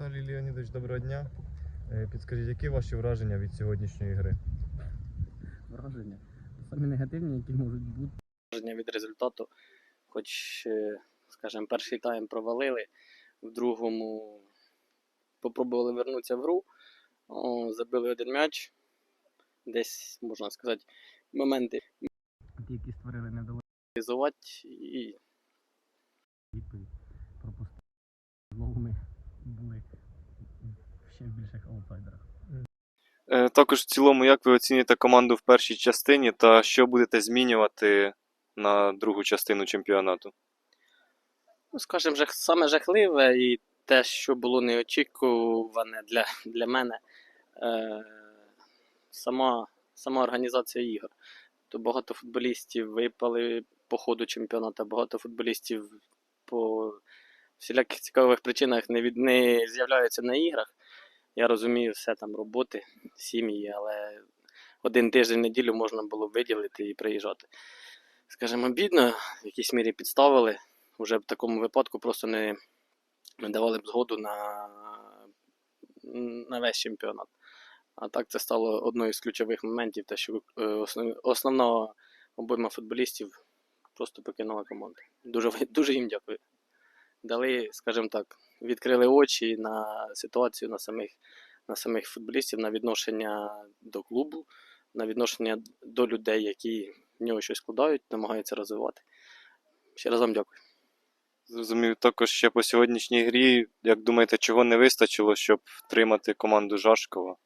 Віталій Леонідович, доброго дня. Е, Підскажіть, які ваші враження від сьогоднішньої гри? враження. Самі негативні, які можуть бути. враження від результату. Хоч, е, скажімо, перший тайм провалили, в другому попробували вернутися в гру, забили один м'яч. Десь, можна сказати, моменти які створили недолугу реалізувати і відповідь, пропустили. Були в ще більших аутсайдерах. Е, Також в цілому, як ви оцінюєте команду в першій частині та що будете змінювати на другу частину чемпіонату? ну, скажімо, жах, саме жахливе і те, що було неочікуване для, для мене, е, сама, сама організація ігор. То багато футболістів випали по ходу чемпіонату, багато футболістів по всіляких цікавих причинах не, від, не з'являються на іграх. Я розумію, все там роботи, сім'ї, але один тиждень неділю можна було виділити і приїжджати. Скажімо, бідно, в якійсь мірі підставили вже в такому випадку просто не, не давали б згоду на, на весь чемпіонат. А так це стало одною з ключових моментів, те, що е, основ, основна обойма футболістів просто покинула команду. Дуже, дуже їм дякую. Дали, скажімо так, відкрили очі на ситуацію на самих, на самих футболістів, на відношення до клубу, на відношення до людей, які в нього щось складають, намагаються розвивати. Ще раз вам дякую. Зрозумів також ще по сьогоднішній грі. Як думаєте, чого не вистачило, щоб втримати команду Жашкова?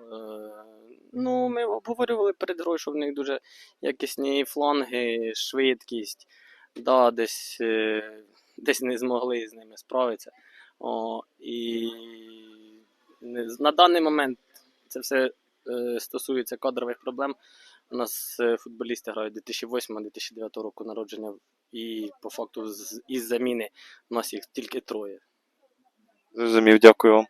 Е, Ну, ми обговорювали перед грою, що в них дуже якісні фланги, швидкість. Да, десь, е, десь не змогли з ними справитися. О, і на даний момент це все е, стосується кадрових проблем. У нас е, футболісти грають 2008-2009 року народження, і по факту із заміни у нас їх тільки троє. Зрозумів, дякую вам.